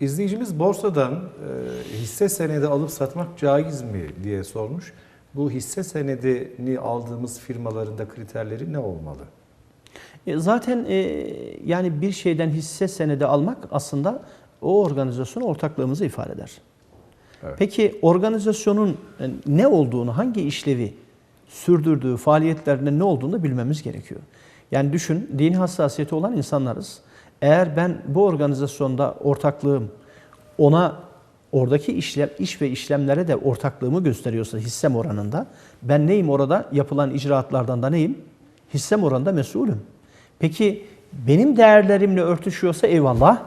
İzleyicimiz borsadan e, hisse senedi alıp satmak caiz mi diye sormuş. Bu hisse senedini aldığımız firmaların da kriterleri ne olmalı? E, Zaten e, yani bir şeyden hisse senedi almak aslında o organizasyona ortaklığımızı ifade eder. Evet. Peki organizasyonun e, ne olduğunu, hangi işlevi sürdürdüğü, faaliyetlerinde ne olduğunu da bilmemiz gerekiyor. Yani düşün, dini hassasiyeti olan insanlarız. Eğer ben bu organizasyonda ortaklığım ona oradaki işlem, iş ve işlemlere de ortaklığımı gösteriyorsa hissem oranında ben neyim orada? Yapılan icraatlardan da neyim? Hissem oranında mesulüm. Peki benim değerlerimle örtüşüyorsa eyvallah.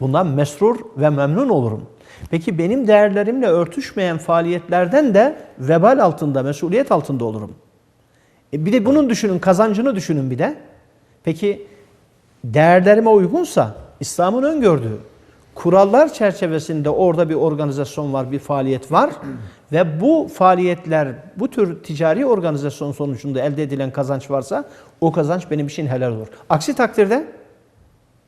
Bundan mesrur ve memnun olurum. Peki benim değerlerimle örtüşmeyen faaliyetlerden de vebal altında, mesuliyet altında olurum. E bir de bunun düşünün, kazancını düşünün bir de. Peki değerlerime uygunsa, İslam'ın öngördüğü kurallar çerçevesinde orada bir organizasyon var, bir faaliyet var ve bu faaliyetler, bu tür ticari organizasyon sonucunda elde edilen kazanç varsa o kazanç benim için helal olur. Aksi takdirde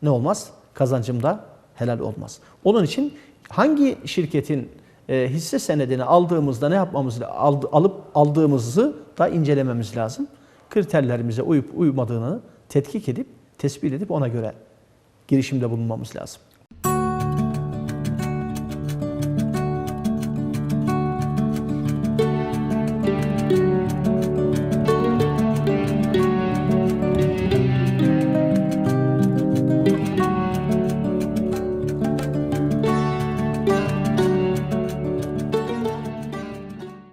ne olmaz? Kazancım da helal olmaz. Onun için hangi şirketin e, hisse senedini aldığımızda ne yapmamız ald- alıp aldığımızı da incelememiz lazım. Kriterlerimize uyup uymadığını tetkik edip tespit edip ona göre girişimde bulunmamız lazım.